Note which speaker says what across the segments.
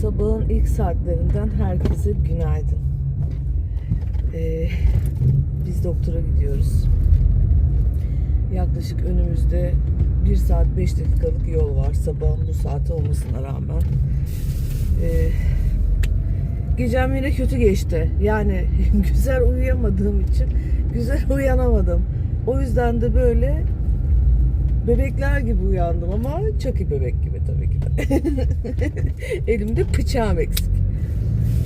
Speaker 1: Sabahın ilk saatlerinden herkese günaydın. Ee, biz doktora gidiyoruz. Yaklaşık önümüzde 1 saat 5 dakikalık yol var. Sabahın bu saati olmasına rağmen. Ee, gecem yine kötü geçti. Yani güzel uyuyamadığım için güzel uyanamadım. O yüzden de böyle bebekler gibi uyandım ama çaki bebek gibi tabii ki de. Elimde bıçağım eksik.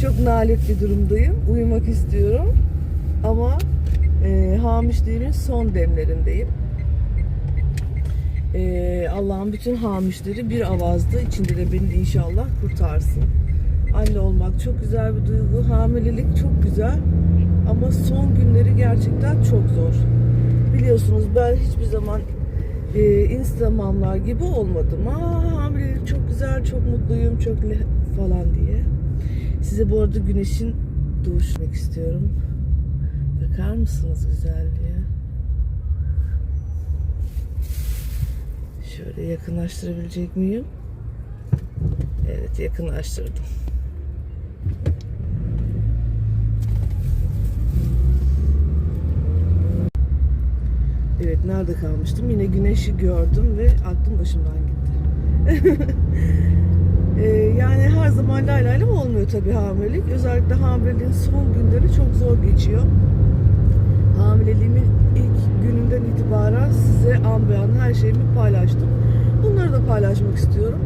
Speaker 1: Çok nalet bir durumdayım. Uyumak istiyorum. Ama e, hamişliğimin son demlerindeyim. E, Allah'ın bütün hamişleri bir avazda içinde de beni inşallah kurtarsın. Anne olmak çok güzel bir duygu. Hamilelik çok güzel. Ama son günleri gerçekten çok zor. Biliyorsunuz ben hiçbir zaman e, Instagramlar gibi olmadım. Aa hamilelik çok güzel, çok mutluyum, çok le- falan diye. Size bu arada güneşin doğuşunu istiyorum. Bakar mısınız güzelliğe? Şöyle yakınlaştırabilecek miyim? Evet yakınlaştırdım. Evet nerede kalmıştım? Yine güneşi gördüm ve aklım başımdan gitti. Ee, yani her zaman lay lay olmuyor tabii hamilelik. Özellikle hamileliğin son günleri çok zor geçiyor. Hamileliğimin ilk gününden itibaren size an be an her şeyimi paylaştım. Bunları da paylaşmak istiyorum.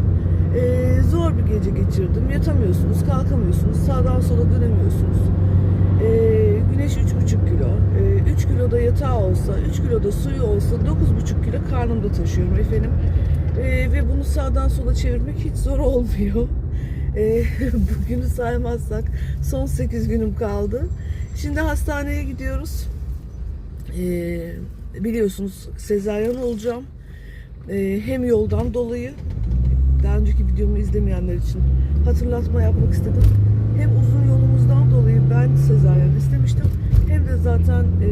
Speaker 1: Ee, zor bir gece geçirdim. Yatamıyorsunuz, kalkamıyorsunuz, sağdan sola dönemiyorsunuz. Ee, güneş 3,5 kilo. Ee, 3 kilo da yatağı olsa, 3 kilo da suyu olsa 9,5 kilo karnımda taşıyorum efendim. Ee, ve bunu sağdan sola çevirmek hiç zor olmuyor. Ee, bugünü saymazsak son 8 günüm kaldı. Şimdi hastaneye gidiyoruz. Ee, biliyorsunuz sezaryen olacağım. Ee, hem yoldan dolayı daha önceki videomu izlemeyenler için hatırlatma yapmak istedim. Hem uzun yolumuzdan dolayı ben sezaryen istemiştim. Hem de zaten e,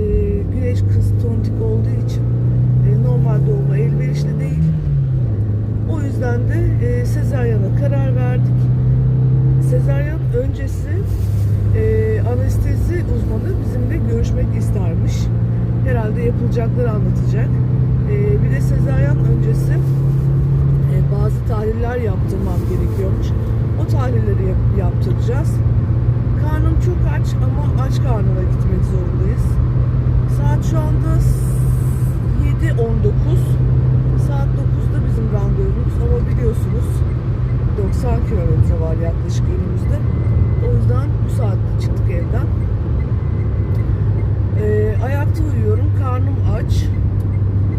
Speaker 1: güneş kız tontik olduğu için e, normal doğuma elverişli değil. O yüzden de e, sezaryana karar verdik. Sezaryen öncesi e, anestezi uzmanı bizimle görüşmek istermiş. Herhalde yapılacakları anlatacak. E, bir de sezaryen öncesi e, bazı tahliller yaptırmam gerekiyormuş. O tahlilleri yap- yaptıracağız. Karnım çok aç ama aç karnına gitmek zorundayız. Saat şu anda 7.19. Saat 9'da bizim randevumuz ama biliyorsunuz 90 kilometre var yaklaşık önümüzde. O yüzden bu saatte çıktık evden. Ee, ayakta uyuyorum, karnım aç.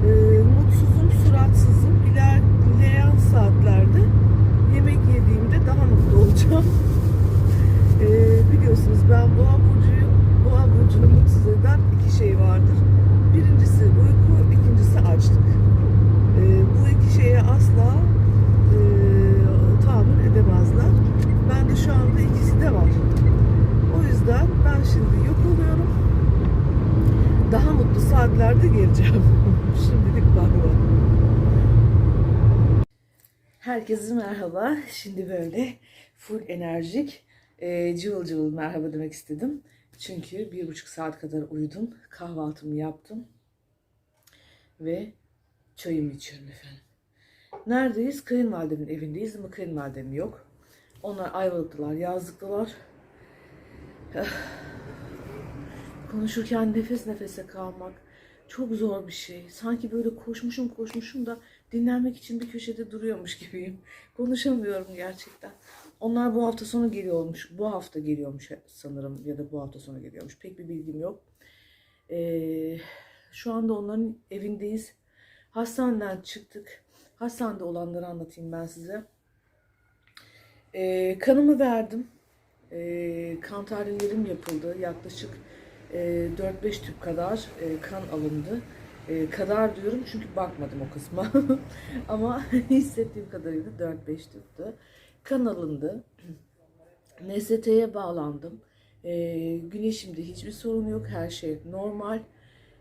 Speaker 1: Ee, mutsuzum, suratsızım. İlerleyen saatlerde yemek yediğimde daha mutlu olacağım. Biliyorsunuz ben boğa burcuyum. Boğa burcunu mutsuz eden iki şey vardır. Birincisi uyku, ikincisi açlık. Ee, bu iki şeye asla e, tahammül edemezler. Ben de şu anda ikisi de var. O yüzden ben şimdi yok oluyorum. Daha mutlu saatlerde geleceğim. Şimdilik bay. Herkese merhaba. Şimdi böyle full enerjik, e, cıvıl cıvıl merhaba demek istedim. Çünkü bir buçuk saat kadar uyudum. Kahvaltımı yaptım. Ve çayımı içiyorum efendim. Neredeyiz? Kayınvalidemin evindeyiz ama kayınvalidem yok. Onlar Ayvalık'talar, yazlıktalar. Ah. Konuşurken nefes nefese kalmak çok zor bir şey. Sanki böyle koşmuşum koşmuşum da dinlenmek için bir köşede duruyormuş gibiyim. Konuşamıyorum gerçekten. Onlar bu hafta sonu geliyormuş. Bu hafta geliyormuş sanırım ya da bu hafta sonu geliyormuş. Pek bir bilgim yok. Ee, şu anda onların evindeyiz. Hastaneden çıktık. Hastanede olanları anlatayım ben size. Ee, kanımı verdim. Ee, kan tahlillerim yapıldı. Yaklaşık e, 4-5 tüp kadar e, kan alındı. E, kadar diyorum çünkü bakmadım o kısma. Ama hissettiğim kadarıyla 4-5 tüptü. Kan alındı. NST'ye bağlandım. E, güneşimde hiçbir sorun yok. Her şey normal.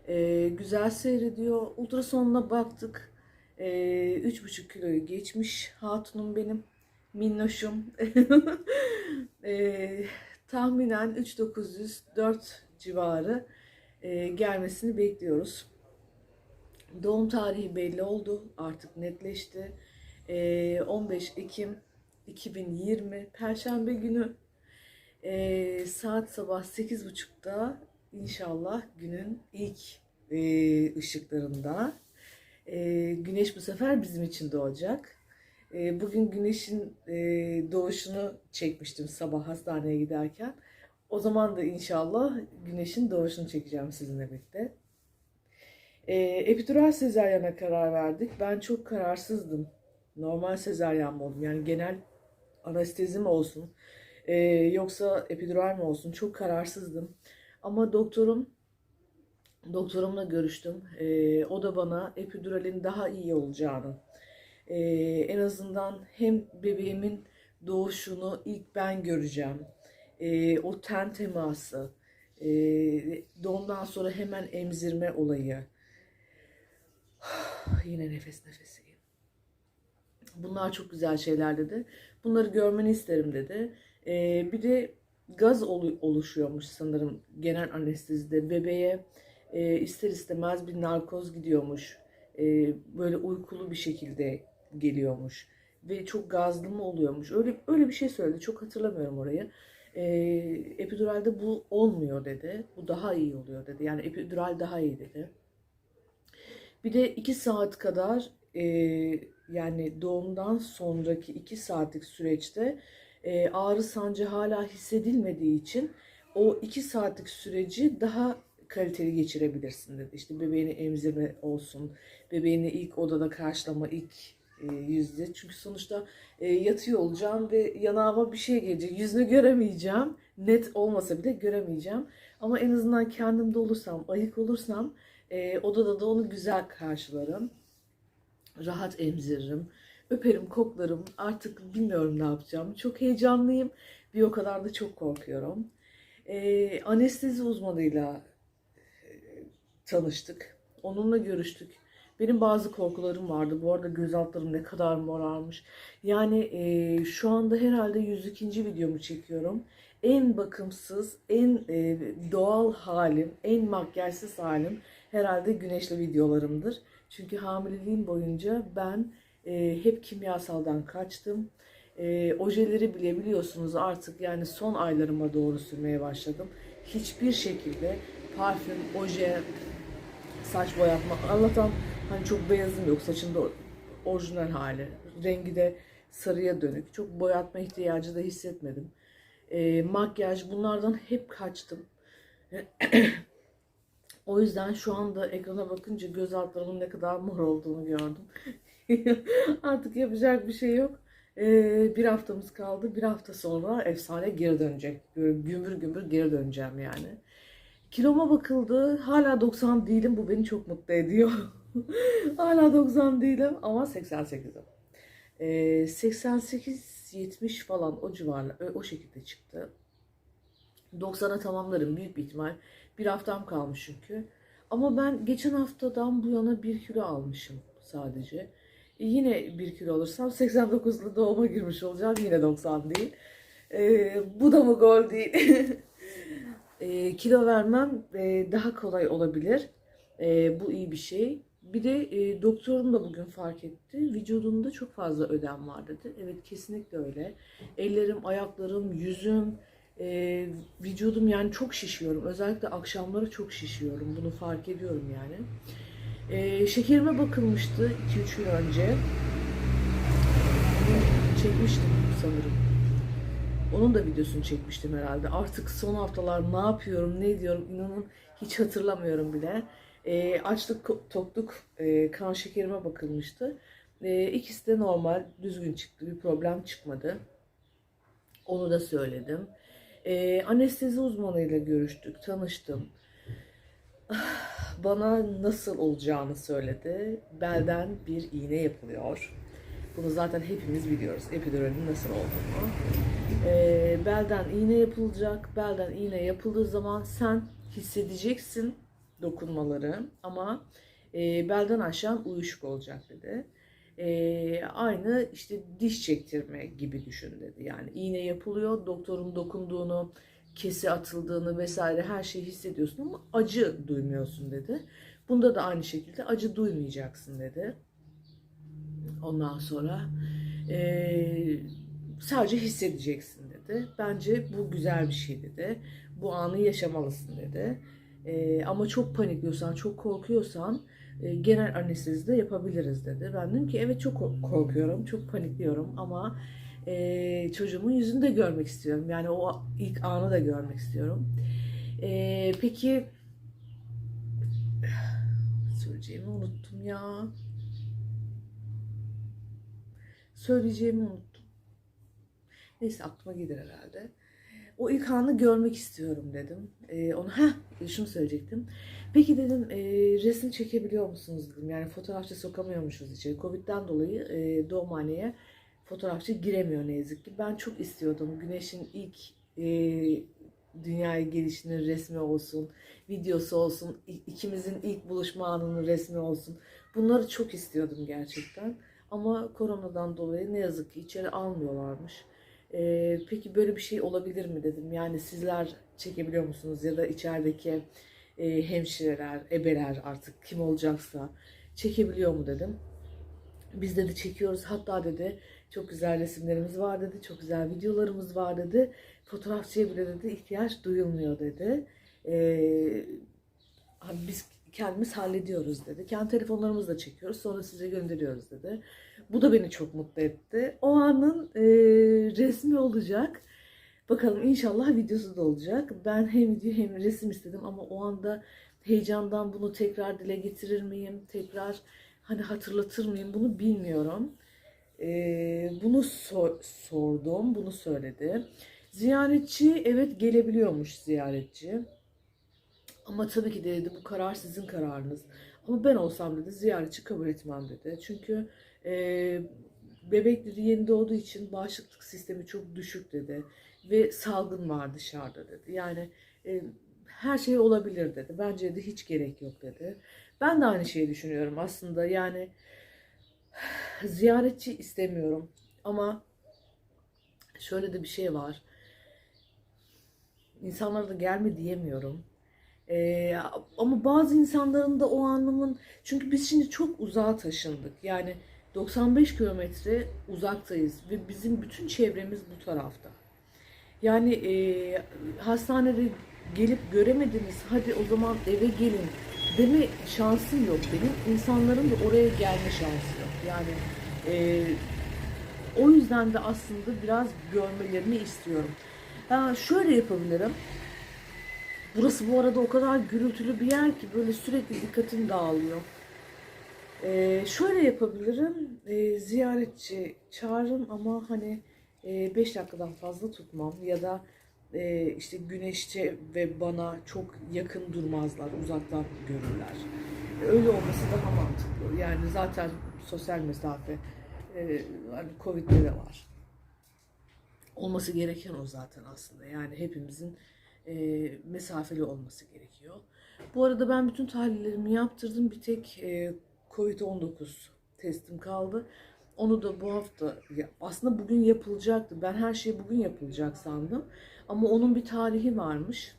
Speaker 1: E, güzel seyrediyor. Ultrasonuna baktık. E, 3,5 kiloyu geçmiş hatunum benim. minnoşum. e, tahminen 3904 civarı e, gelmesini bekliyoruz. Doğum tarihi belli oldu. Artık netleşti. E, 15 Ekim 2020 Perşembe günü e, saat sabah 8.30'da inşallah günün ilk e, ışıklarında e, güneş bu sefer bizim için doğacak. E, bugün güneşin e, doğuşunu çekmiştim sabah hastaneye giderken. O zaman da inşallah güneşin doğuşunu çekeceğim sizinle birlikte. E, epidural sezaryana karar verdik. Ben çok kararsızdım. Normal sezaryen mi oldum? Yani genel anestezi mi olsun? e, yoksa epidural mi olsun? Çok kararsızdım. Ama doktorum doktorumla görüştüm. E, o da bana epiduralin daha iyi olacağını, e, en azından hem bebeğimin doğuşunu ilk ben göreceğim. E, o ten teması, e, doğumdan sonra hemen emzirme olayı. Yine nefes nefeseyim. Bunlar çok güzel şeyler dedi. Bunları görmeni isterim dedi. Ee, bir de gaz olu- oluşuyormuş sanırım genel anestezide. Bebeğe e, ister istemez bir narkoz gidiyormuş. E, böyle uykulu bir şekilde geliyormuş. Ve çok gazlı mı oluyormuş. Öyle öyle bir şey söyledi. Çok hatırlamıyorum orayı. E, epiduralde bu olmuyor dedi. Bu daha iyi oluyor dedi. Yani epidural daha iyi dedi. Bir de iki saat kadar e, yani doğumdan sonraki iki saatlik süreçte e, ağrı sancı hala hissedilmediği için o iki saatlik süreci daha kaliteli geçirebilirsin dedi. İşte bebeğini emzirme olsun, bebeğini ilk odada karşılama, ilk e, yüzde. Çünkü sonuçta e, yatıyor olacağım ve yanağıma bir şey gelecek. Yüzünü göremeyeceğim. Net olmasa bile göremeyeceğim. Ama en azından kendimde olursam, ayık olursam e, odada da onu güzel karşılarım. Rahat emziririm. Öperim, koklarım. Artık bilmiyorum ne yapacağım. Çok heyecanlıyım. Bir o kadar da çok korkuyorum. E, anestezi uzmanıyla e, tanıştık. Onunla görüştük. Benim bazı korkularım vardı. Bu arada göz altlarım ne kadar morarmış. Yani e, şu anda herhalde 102. videomu çekiyorum. En bakımsız, en e, doğal halim, en makyajsız halim herhalde güneşli videolarımdır. Çünkü hamileliğim boyunca ben e, hep kimyasaldan kaçtım. E, ojeleri bile biliyorsunuz artık yani son aylarıma doğru sürmeye başladım. Hiçbir şekilde parfüm, oje, saç boyatma. Allah'tan hani çok beyazım yok. Saçımda orijinal hali. Rengi de sarıya dönük. Çok boyatma ihtiyacı da hissetmedim. E, makyaj bunlardan hep kaçtım. o yüzden şu anda ekrana bakınca göz altlarımın ne kadar mor olduğunu gördüm. Artık yapacak bir şey yok. Ee, bir haftamız kaldı. Bir hafta sonra efsane geri dönecek. Böyle gümbür gümbür geri döneceğim yani. Kiloma bakıldı. Hala 90 değilim. Bu beni çok mutlu ediyor. Hala 90 değilim ama 88'im. Ee, 88-70 falan o civarla o şekilde çıktı. 90'a tamamlarım büyük bir ihtimal. Bir haftam kalmış çünkü. Ama ben geçen haftadan bu yana bir kilo almışım sadece. E, yine bir kilo alırsam 89'lu doğuma girmiş olacağım. Yine 90 değil. Ee, bu da mı gol değil? e, kilo vermem e, daha kolay olabilir. E, bu iyi bir şey. Bir de e, doktorum da bugün fark etti. Vücudumda çok fazla ödem var dedi. Evet kesinlikle öyle. Ellerim, ayaklarım, yüzüm, e, vücudum yani çok şişiyorum. Özellikle akşamları çok şişiyorum. Bunu fark ediyorum yani. E, şekerime bakılmıştı 2-3 gün önce. Çekmiştim sanırım. Onun da videosunu çekmiştim herhalde. Artık son haftalar ne yapıyorum, ne ediyorum inanın hiç hatırlamıyorum bile. E, açlık, tokluk, e, kan şekerime bakılmıştı. E, ikisi de normal, düzgün çıktı. Bir problem çıkmadı. Onu da söyledim. E, anestezi uzmanıyla görüştük, tanıştım. Bana nasıl olacağını söyledi. Belden bir iğne yapılıyor. Bunu zaten hepimiz biliyoruz. Epiduralin nasıl olduğunu. E, belden iğne yapılacak. Belden iğne yapıldığı zaman sen hissedeceksin dokunmaları ama e, belden aşağı uyuşuk olacak dedi. Ee, aynı işte diş çektirme gibi düşün dedi. Yani iğne yapılıyor, doktorun dokunduğunu, kesi atıldığını vesaire her şeyi hissediyorsun ama acı duymuyorsun dedi. Bunda da aynı şekilde acı duymayacaksın dedi. Ondan sonra eee, sadece hissedeceksin dedi. Bence bu güzel bir şey dedi. Bu anı yaşamalısın dedi. Eee, ama çok panikliyorsan, çok korkuyorsan e, genel anestezi de yapabiliriz dedi. Ben dedim ki evet çok kork- korkuyorum, çok panikliyorum ama e, çocuğumun yüzünü de görmek istiyorum. Yani o ilk anı da görmek istiyorum. E, peki söyleyeceğimi unuttum ya. Söyleyeceğimi unuttum. Neyse aklıma gelir herhalde. O ilk anı görmek istiyorum dedim. Ee, onu ha şunu söyleyecektim. Peki dedim e, resim çekebiliyor musunuz dedim. Yani fotoğrafçı sokamıyormuşuz içeri. Covid'den dolayı e, doğumhaneye fotoğrafçı giremiyor ne yazık ki. Ben çok istiyordum. Güneş'in ilk e, dünyaya gelişinin resmi olsun, videosu olsun, ikimizin ilk buluşma anının resmi olsun. Bunları çok istiyordum gerçekten. Ama koronadan dolayı ne yazık ki içeri almıyorlarmış. Ee, peki böyle bir şey olabilir mi dedim. Yani sizler çekebiliyor musunuz ya da içerideki e, hemşireler, ebeler artık kim olacaksa çekebiliyor mu dedim. Biz dedi çekiyoruz. Hatta dedi çok güzel resimlerimiz var dedi. Çok güzel videolarımız var dedi. Fotoğrafçıya bile dedi ihtiyaç duyulmuyor dedi. Hani biz kendimiz hallediyoruz dedi. Kendi telefonlarımızla çekiyoruz. Sonra size gönderiyoruz dedi. Bu da beni çok mutlu etti. O anın e, resmi olacak. Bakalım inşallah videosu da olacak. Ben hem video hem resim istedim ama o anda heyecandan bunu tekrar dile getirir miyim? Tekrar hani hatırlatır mıyım? Bunu bilmiyorum. E, bunu sor- sordum. Bunu söyledi. Ziyaretçi evet gelebiliyormuş ziyaretçi. Ama tabii ki de dedi bu karar sizin kararınız. Ama ben olsam dedi ziyaretçi kabul etmem dedi. Çünkü e, bebek dedi yeni doğduğu için bağışıklık sistemi çok düşük dedi. Ve salgın var dışarıda dedi. Yani e, her şey olabilir dedi. Bence de hiç gerek yok dedi. Ben de aynı şeyi düşünüyorum aslında. Yani ziyaretçi istemiyorum. Ama şöyle de bir şey var. İnsanlara da gelme diyemiyorum. Ee, ama bazı insanların da o anlamın çünkü biz şimdi çok uzağa taşındık. Yani 95 kilometre uzaktayız ve bizim bütün çevremiz bu tarafta. Yani e, hastanede gelip göremediniz hadi o zaman eve gelin deme şansım yok benim. İnsanların da oraya gelme şansı yok. Yani e, o yüzden de aslında biraz görmelerini istiyorum. Ha, şöyle yapabilirim. Burası bu arada o kadar gürültülü bir yer ki böyle sürekli dikkatim dağılıyor. Ee, şöyle yapabilirim. Ee, ziyaretçi çağırırım ama hani 5 dakikadan fazla tutmam ya da e, işte güneşçe ve bana çok yakın durmazlar, uzaktan görürler. Öyle olması daha mantıklı. Yani zaten sosyal mesafe e, hani Covid'de de var. Olması gereken o zaten aslında. Yani hepimizin e, mesafeli olması gerekiyor. Bu arada ben bütün tahlillerimi yaptırdım. Bir tek e, Covid-19 testim kaldı. Onu da bu hafta aslında bugün yapılacaktı. Ben her şey bugün yapılacak sandım. Ama onun bir tarihi varmış.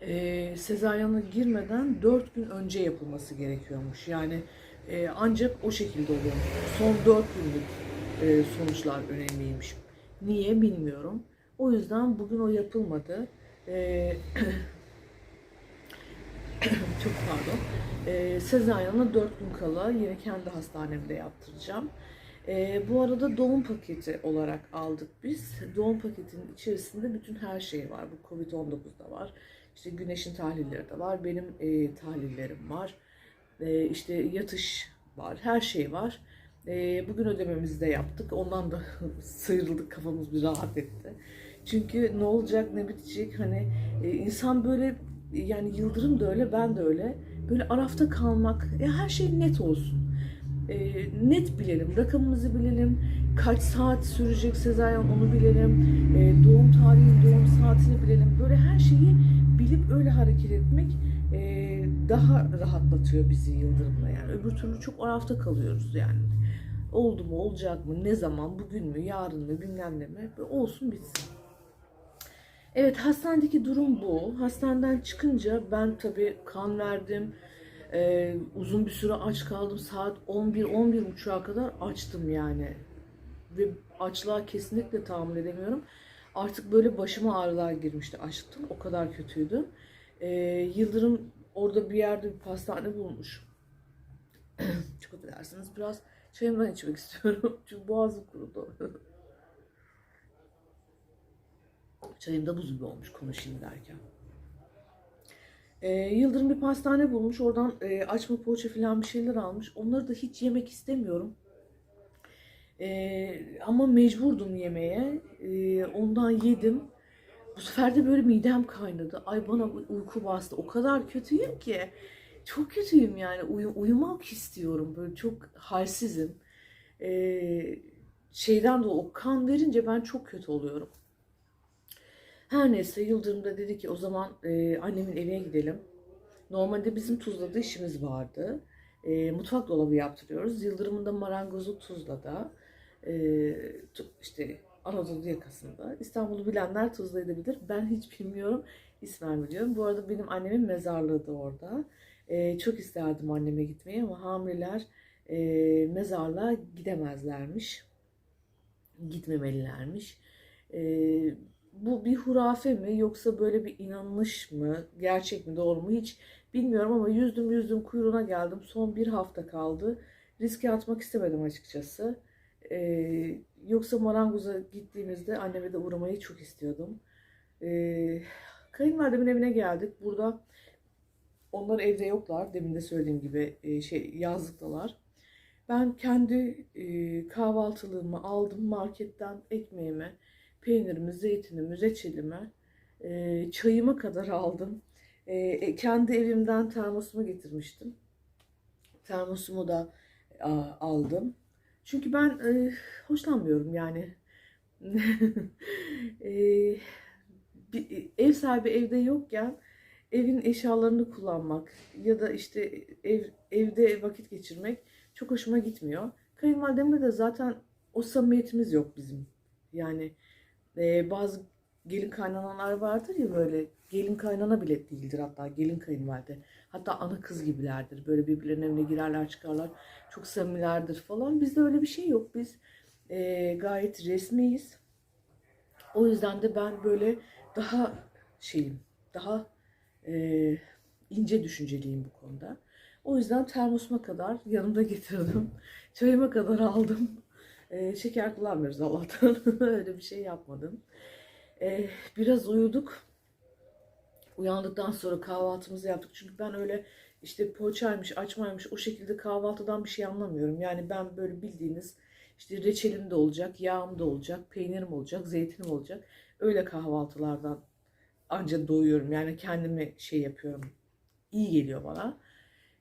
Speaker 1: E, sezaryana girmeden 4 gün önce yapılması gerekiyormuş. Yani e, ancak o şekilde oluyormuş. Son 4 günlük e, sonuçlar önemliymiş. Niye bilmiyorum. O yüzden bugün o yapılmadı. Ee, çok pardon. Ee, Sezaryana 4 gün kala yine kendi hastanemde yaptıracağım. Ee, bu arada doğum paketi olarak aldık biz. Doğum paketinin içerisinde bütün her şey var. Bu Covid-19'da var. İşte güneşin tahlilleri de var. Benim e, tahlillerim var. E, işte yatış var. Her şey var. E, bugün ödememizi de yaptık. Ondan da sıyrıldık. Kafamız bir rahat etti. Çünkü ne olacak ne bitecek hani e, insan böyle yani Yıldırım da öyle ben de öyle böyle arafta kalmak ya her şey net olsun. E, net bilelim rakamımızı bilelim kaç saat sürecek sezaryen onu bilelim e, doğum tarihi doğum saatini bilelim böyle her şeyi bilip öyle hareket etmek e, daha rahatlatıyor bizi Yıldırım'la yani. Öbür türlü çok arafta kalıyoruz yani. Oldu mu, olacak mı, ne zaman, bugün mü, yarın mı, bilmem ne mi? Olsun bitsin. Evet hastanedeki durum bu. Hastaneden çıkınca ben tabii kan verdim. Ee, uzun bir süre aç kaldım. Saat 11 buçuğa kadar açtım yani. Ve açlığa kesinlikle tahammül edemiyorum. Artık böyle başıma ağrılar girmişti açlıktan. O kadar kötüydü. Ee, Yıldırım orada bir yerde bir pastane bulmuş. Çok affedersiniz. Biraz çayımdan içmek istiyorum. Çünkü boğazım kurudu. Çayım da buz gibi olmuş konuşayım derken. Ee, Yıldırım bir pastane bulmuş. Oradan e, açma poğaça falan bir şeyler almış. Onları da hiç yemek istemiyorum. Ee, ama mecburdum yemeye. Ee, ondan yedim. Bu sefer de böyle midem kaynadı. Ay bana uyku bastı. O kadar kötüyüm ki. Çok kötüyüm yani. Uyu- uyumak istiyorum. Böyle çok halsizim. Ee, şeyden de o kan verince ben çok kötü oluyorum. Her neyse Yıldırım da dedi ki o zaman e, annemin evine gidelim. Normalde bizim Tuzla'da işimiz vardı. E, mutfak dolabı yaptırıyoruz. Yıldırım'ın da marangozu Tuzla'da. E, işte Anadolu yakasında. İstanbul'u bilenler Tuzla'yı da bilir. Ben hiç bilmiyorum. İsmen biliyorum. Bu arada benim annemin mezarlığı da orada. E, çok isterdim anneme gitmeyi ama hamileler e, mezarlığa gidemezlermiş. Gitmemelilermiş. E, bu bir hurafe mi yoksa böyle bir inanış mı, gerçek mi, doğru mu hiç bilmiyorum ama yüzdüm yüzdüm kuyruğuna geldim. Son bir hafta kaldı. Riske atmak istemedim açıkçası. Ee, yoksa marangoza gittiğimizde anneme de uğramayı çok istiyordum. Ee, kayınvalidemin evine geldik. Burada onlar evde yoklar. Demin de söylediğim gibi e, şey yazlıktalar. Ben kendi e, kahvaltılığımı aldım marketten ekmeğimi, peynirimi, zeytinimi, reçelimi, e, çayıma kadar aldım. E, e, kendi evimden termosumu getirmiştim. Termosumu da aldım. Çünkü ben e, hoşlanmıyorum yani. ev sahibi evde yokken evin eşyalarını kullanmak ya da işte ev evde vakit geçirmek çok hoşuma gitmiyor. Kayınvalidemle de zaten o samimiyetimiz yok bizim. Yani ee, bazı gelin kaynanalar vardır ya böyle gelin kaynana bile değildir hatta gelin kayınvalide. Hatta ana kız gibilerdir. Böyle birbirlerinin evine girerler çıkarlar. Çok samimilerdir falan. Bizde öyle bir şey yok. Biz e, gayet resmiyiz. O yüzden de ben böyle daha şeyim, daha e, ince düşünceliyim bu konuda. O yüzden termosuma kadar yanımda getirdim. Çayıma kadar aldım. Ee, şeker kullanmıyoruz Allah'tan. Öyle bir şey yapmadım. Ee, biraz uyuduk. Uyandıktan sonra kahvaltımızı yaptık. Çünkü ben öyle işte poğaçaymış, açmaymış o şekilde kahvaltıdan bir şey anlamıyorum. Yani ben böyle bildiğiniz işte reçelim de olacak, yağım da olacak, peynirim olacak, zeytinim olacak. Öyle kahvaltılardan anca doyuyorum. Yani kendimi şey yapıyorum. İyi geliyor bana.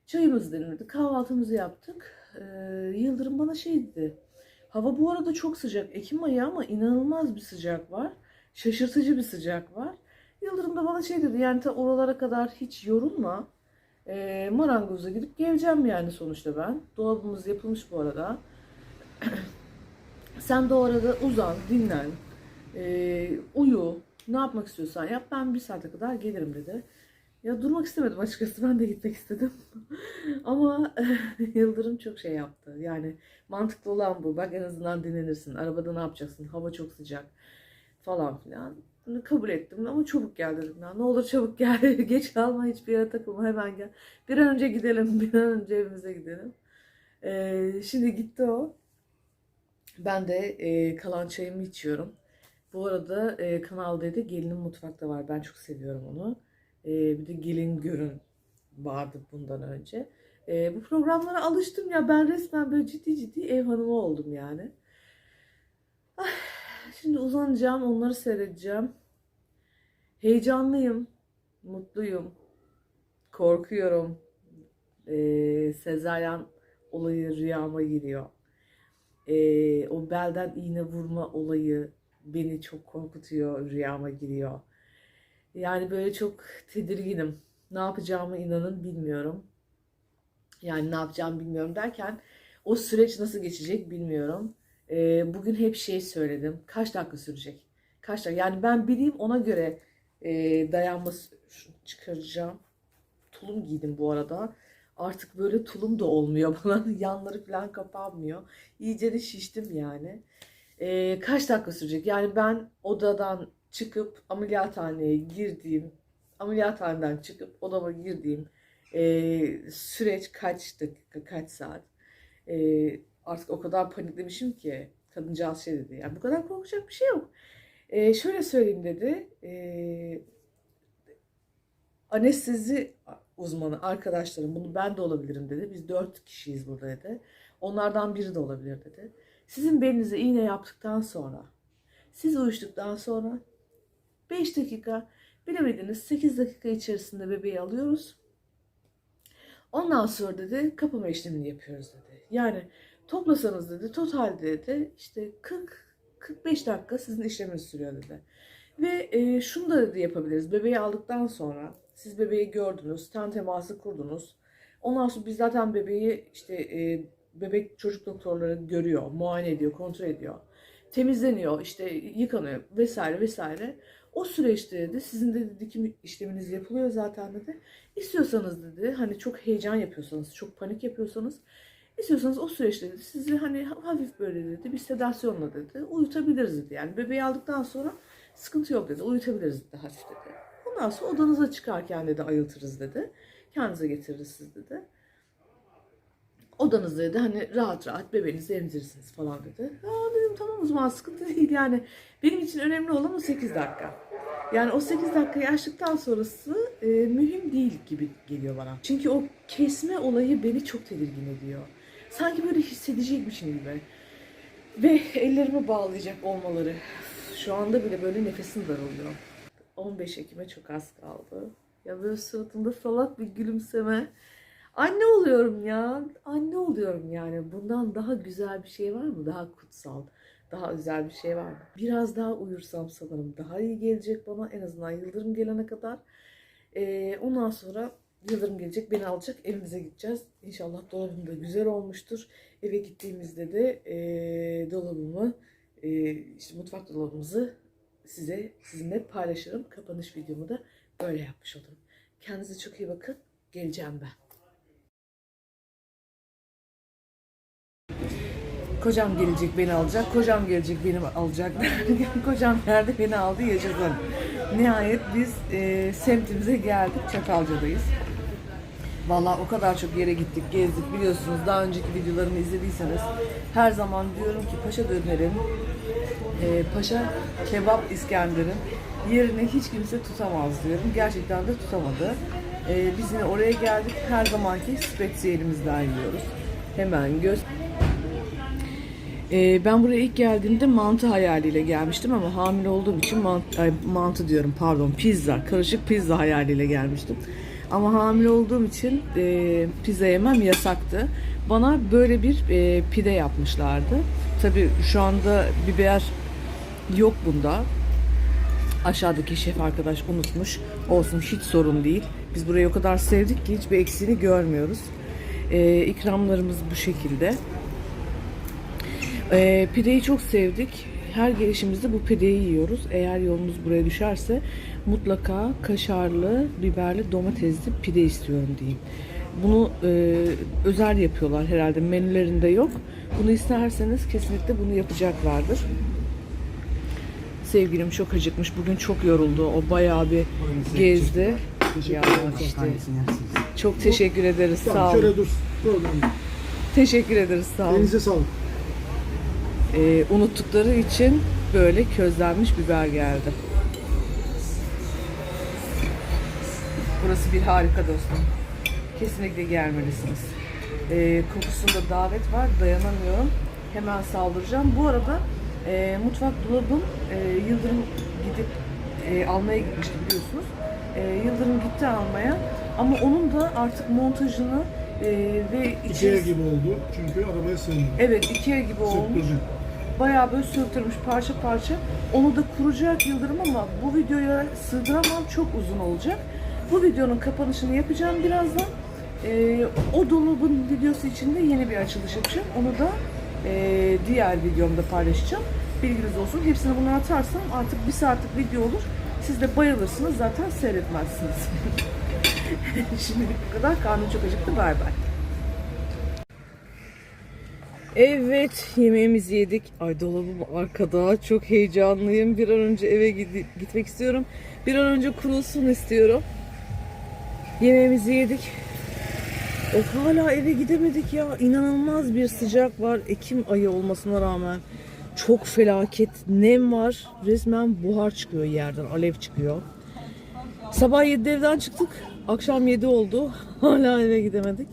Speaker 1: Çayımızı demledik, kahvaltımızı yaptık. Ee, Yıldırım bana şey dedi. Hava bu arada çok sıcak. Ekim ayı ama inanılmaz bir sıcak var. Şaşırtıcı bir sıcak var. Yıldırım da bana şey dedi yani ta oralara kadar hiç yorulma. Ee, marangoza gidip geleceğim yani sonuçta ben. Dolabımız yapılmış bu arada. Sen de o arada uzan, dinlen, ee, uyu, ne yapmak istiyorsan yap. Ben bir saate kadar gelirim dedi. Ya durmak istemedim açıkçası. Ben de gitmek istedim. Ama Yıldırım çok şey yaptı. Yani mantıklı olan bu. Bak en azından dinlenirsin. Arabada ne yapacaksın? Hava çok sıcak falan filan. Bunu kabul ettim ama çabuk gel dedim. Ya. Ne olur çabuk gel. Geç kalma hiçbir yere takılma. Hemen gel. Bir an önce gidelim. Bir an önce evimize gidelim. Ee, şimdi gitti o. Ben de e, kalan çayımı içiyorum. Bu arada e, Kanal D'de Gelinin Mutfakta var. Ben çok seviyorum onu. E, bir de Gelin Görün vardı bundan önce. E, bu programlara alıştım ya. Ben resmen böyle ciddi ciddi ev hanımı oldum yani. Ah, şimdi uzanacağım. Onları seyredeceğim. Heyecanlıyım. Mutluyum. Korkuyorum. E, Sezaryen olayı rüyama giriyor. E, o belden iğne vurma olayı beni çok korkutuyor, rüyama giriyor. Yani böyle çok tedirginim. Ne yapacağımı inanın bilmiyorum. Yani ne yapacağımı bilmiyorum derken o süreç nasıl geçecek bilmiyorum. Ee, bugün hep şey söyledim. Kaç dakika sürecek? Kaç dakika? Yani ben bileyim ona göre e, dayanması çıkaracağım. Tulum giydim bu arada. Artık böyle tulum da olmuyor bana. Yanları falan kapanmıyor. İyice de şiştim yani. Ee, kaç dakika sürecek? Yani ben odadan çıkıp ameliyathaneye girdiğim, ameliyathaneden çıkıp odama girdiğim e, süreç kaç dakika, kaç saat? E, artık o kadar paniklemişim ki kadıncağız şey dedi. Yani bu kadar korkacak bir şey yok. E, şöyle söyleyeyim dedi. E, anestezi uzmanı arkadaşlarım bunu ben de olabilirim dedi. Biz dört kişiyiz burada dedi. Onlardan biri de olabilir dedi. Sizin belinize iğne yaptıktan sonra, siz uyuştuktan sonra 5 dakika, bilemediniz 8 dakika içerisinde bebeği alıyoruz. Ondan sonra dedi kapama işlemini yapıyoruz dedi. Yani toplasanız dedi totalde dedi işte 40-45 dakika sizin işleminiz sürüyor dedi. Ve e, şunu da dedi yapabiliriz. Bebeği aldıktan sonra siz bebeği gördünüz, ten teması kurdunuz. Ondan sonra biz zaten bebeği işte e, bebek çocuk doktorları görüyor, muayene ediyor, kontrol ediyor. Temizleniyor, işte yıkanıyor vesaire vesaire. O süreçte dedi sizin de dikim işleminiz yapılıyor zaten dedi. İstiyorsanız dedi hani çok heyecan yapıyorsanız, çok panik yapıyorsanız istiyorsanız o süreçte dedi sizi hani hafif böyle dedi bir sedasyonla dedi uyutabiliriz dedi. Yani bebeği aldıktan sonra sıkıntı yok dedi uyutabiliriz dedi hafif dedi. Ondan sonra odanıza çıkarken dedi ayıltırız dedi. Kendinize getiririz siz dedi. Odanızda dedi hani rahat rahat bebeğinizi emzirirsiniz falan dedi. Aa dedim tamam o zaman sıkıntı değil yani. Benim için önemli olan o 8 dakika. Yani o 8 dakikayı aştıktan sonrası e, mühim değil gibi geliyor bana. Çünkü o kesme olayı beni çok tedirgin ediyor. Sanki böyle hissedecekmişim gibi. Ve ellerimi bağlayacak olmaları. Şu anda bile böyle nefesim daralıyor. 15 Ekim'e çok az kaldı. Ya böyle suratımda salak bir gülümseme. Anne oluyorum ya. Anne oluyorum yani. Bundan daha güzel bir şey var mı? Daha kutsal, daha özel bir şey var mı? Biraz daha uyursam sanırım daha iyi gelecek bana. En azından Yıldırım gelene kadar. Ee, ondan sonra Yıldırım gelecek, beni alacak, evimize gideceğiz. İnşallah dolabım da güzel olmuştur. Eve gittiğimizde de ee, dolabımı, ee, işte mutfak dolabımızı size sizinle paylaşırım. Kapanış videomu da böyle yapmış olurum. Kendinize çok iyi bakın. Geleceğim ben. Kocam gelecek beni alacak, kocam gelecek beni alacak. kocam nerede beni aldı yaşasın. Nihayet biz e, semtimize geldik, Çatalca'dayız. Vallahi o kadar çok yere gittik, gezdik biliyorsunuz. Daha önceki videolarımı izlediyseniz her zaman diyorum ki Paşa Döner'in, e, Paşa Kebap İskender'in yerini hiç kimse tutamaz diyorum. Gerçekten de tutamadı. E, biz yine oraya geldik. Her zamanki spesiyelimizden yiyoruz. Hemen göz ee, ben buraya ilk geldiğimde mantı hayaliyle gelmiştim ama hamile olduğum için mantı, ay, mantı diyorum pardon pizza, karışık pizza hayaliyle gelmiştim. Ama hamile olduğum için e, pizza yemem yasaktı. Bana böyle bir e, pide yapmışlardı. Tabii şu anda biber yok bunda. Aşağıdaki şef arkadaş unutmuş. Olsun hiç sorun değil. Biz burayı o kadar sevdik ki hiçbir eksiğini görmüyoruz. E, ikramlarımız bu şekilde. Ee, pideyi çok sevdik. Her gelişimizde bu pideyi yiyoruz. Eğer yolunuz buraya düşerse mutlaka kaşarlı, biberli, domatesli pide istiyorum diyeyim. Bunu e, özel yapıyorlar herhalde menülerinde yok. Bunu isterseniz kesinlikle bunu yapacaklardır. Sevgilim çok acıkmış. Bugün çok yoruldu. O bayağı bir gezdi. Ya işte. Çok teşekkür ederiz. Sağ olun.
Speaker 2: şöyle dur.
Speaker 1: Teşekkür ederiz. Sağ olun.
Speaker 2: Elinize sağlık.
Speaker 1: Ee, unuttukları için böyle közlenmiş biber geldi. Burası bir harika dostum. Kesinlikle gelmelisiniz. Ee, kokusunda davet var. Dayanamıyorum. Hemen saldıracağım. Bu arada e, mutfak dolabım e, Yıldırım gidip e, almaya gitmişti biliyorsunuz. E, Yıldırım gitti almaya. Ama onun da artık montajını e, ve
Speaker 2: Ikea
Speaker 1: içeris-
Speaker 2: gibi oldu. Çünkü arabaya sığmıyor.
Speaker 1: Evet Ikea gibi olmuş.
Speaker 2: Sürprizi.
Speaker 1: Bayağı böyle sürtürmüş parça parça. Onu da kuracak Yıldırım ama bu videoya sığdıramam çok uzun olacak. Bu videonun kapanışını yapacağım birazdan. Ee, o dolabın videosu için de yeni bir açılış yapacağım. Onu da e, diğer videomda paylaşacağım. Bilginiz olsun. Hepsini buna atarsam artık bir saatlik video olur. Siz de bayılırsınız zaten seyretmezsiniz. Şimdilik bu kadar. Karnım çok acıktı. Bay bay. Evet yemeğimizi yedik. Ay dolabım arkada. Çok heyecanlıyım. Bir an önce eve gitmek istiyorum. Bir an önce kurulsun istiyorum. Yemeğimizi yedik. Of hala eve gidemedik ya. İnanılmaz bir sıcak var. Ekim ayı olmasına rağmen. Çok felaket. Nem var. Resmen buhar çıkıyor yerden. Alev çıkıyor. Sabah 7'de evden çıktık. Akşam 7 oldu. Hala eve gidemedik.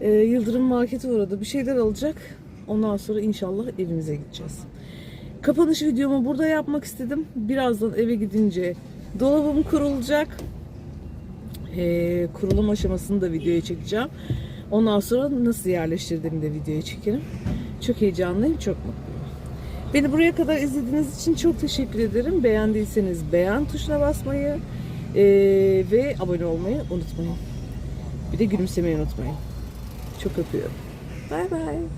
Speaker 1: Ee, Yıldırım markete uğradı. Bir şeyler alacak. Ondan sonra inşallah evimize gideceğiz. Kapanış videomu burada yapmak istedim. Birazdan eve gidince dolabım kurulacak. Ee, kurulum aşamasını da videoya çekeceğim. Ondan sonra nasıl yerleştirdiğimi de videoya çekerim. Çok heyecanlıyım, çok mutluyum. Beni buraya kadar izlediğiniz için çok teşekkür ederim. Beğendiyseniz beğen tuşuna basmayı ee, ve abone olmayı unutmayın. Bir de gülümsemeyi unutmayın. Çok öpüyorum. Bay bay.